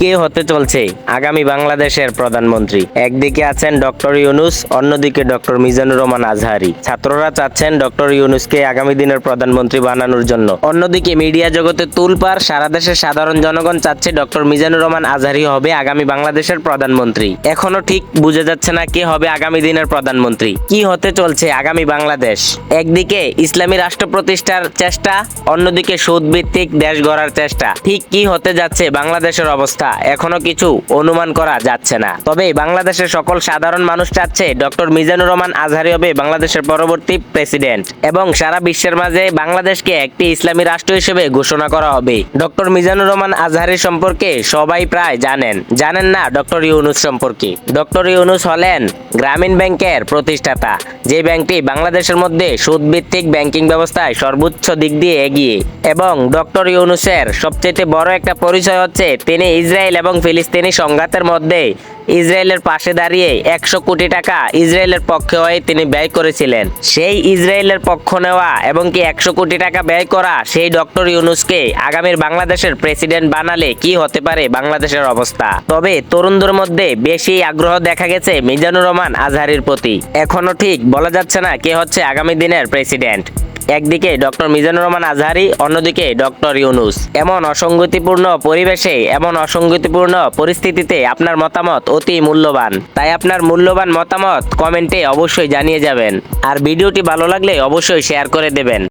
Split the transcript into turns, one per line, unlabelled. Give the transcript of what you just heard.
কে হতে চলছে? আগামী বাংলাদেশের প্রধানমন্ত্রী। একদিকে আছেন ডক্টর ইউনুস, অন্যদিকে ডক্টর মিজানুর রহমান আজহারি। ছাত্ররা চাচ্ছেন ডক্টর ইউনুসকে আগামী দিনের প্রধানমন্ত্রী বানানোর জন্য। অন্যদিকে মিডিয়া জগতে তুলপার, সারা দেশের সাধারণ জনগণ চাচ্ছে ডক্টর মিজানুর রহমান আজহারি হবে আগামী বাংলাদেশের প্রধানমন্ত্রী। এখনও ঠিক বুঝে যাচ্ছে না কে হবে আগামী দিনের প্রধানমন্ত্রী। কি হতে চলছে আগামী বাংলাদেশ? একদিকে ইসলামী রাষ্ট্র প্রতিষ্ঠার চেষ্টা, অন্যদিকে সুদ ভিত্তিক দেশ গড়ার চেষ্টা। ঠিক কি হতে যাচ্ছে বাংলাদেশের অবস্থা? এখনও কিছু অনুমান করা যাচ্ছে না। তবে বাংলাদেশের সকল সাধারণ মানুষ চাচ্ছে ডক্টর মিজানুর রহমান আজহারি হবে বাংলাদেশের পরবর্তী প্রেসিডেন্ট এবং সারা বিশ্বের মাঝে বাংলাদেশকে একটি ইসলামী রাষ্ট্র হিসেবে ঘোষণা করা হবে। ডক্টর মিজানুর রহমান আজহারি সম্পর্কে সবাই প্রায় জানেন। জানেন না ডক্টর ইউনুস সম্পর্কে। ডক্টর ইউনুস হলেন গ্রামীণ ব্যাংকের প্রতিষ্ঠাতা। যে ব্যাংকটি বাংলাদেশের মধ্যে সুদভিত্তিক ব্যাংকিং ব্যবস্থায় সর্বোচ্চ দিক দিয়ে এগিয়ে। এবং ডক্টর ইউনুসের সবচেয়ে বড় একটা পরিচয় হচ্ছে, তিনি ইসরায়েল এবং ফিলিস্তিনি সংঘাতের মধ্যে ইসরায়েলের পাশে দাঁড়িয়ে একশো কোটি টাকা ইসরায়েলের পক্ষে হয়ে তিনি ব্যয় করেছিলেন। সেই ইসরায়েলের পক্ষ নেওয়া এবং কি একশো কোটি টাকা ব্যয় করা সেই ডক্টর ইউনুসকে আগামীর বাংলাদেশের প্রেসিডেন্ট বানালে কি হতে পারে বাংলাদেশের অবস্থা? তবে তরুণদের মধ্যে বেশি আগ্রহ দেখা গেছে মিজানুর রহমান আজহারির প্রতি। এখনও ঠিক বলা যাচ্ছে না কে হচ্ছে আগামী দিনের প্রেসিডেন্ট। একদিকে ডক্টর মিজানুর রহমান আজহারি, অন্যদিকে ডক্টর ইউনুস। এমন অসঙ্গতিপূর্ণ পরিবেশে, এমন অসঙ্গতিপূর্ণ পরিস্থিতিতে আপনার মতামত অতি মূল্যবান। তাই আপনার মূল্যবান মতামত কমেন্টে অবশ্যই জানিয়ে যাবেন। আর ভিডিওটি ভালো লাগলে অবশ্যই শেয়ার করে দেবেন।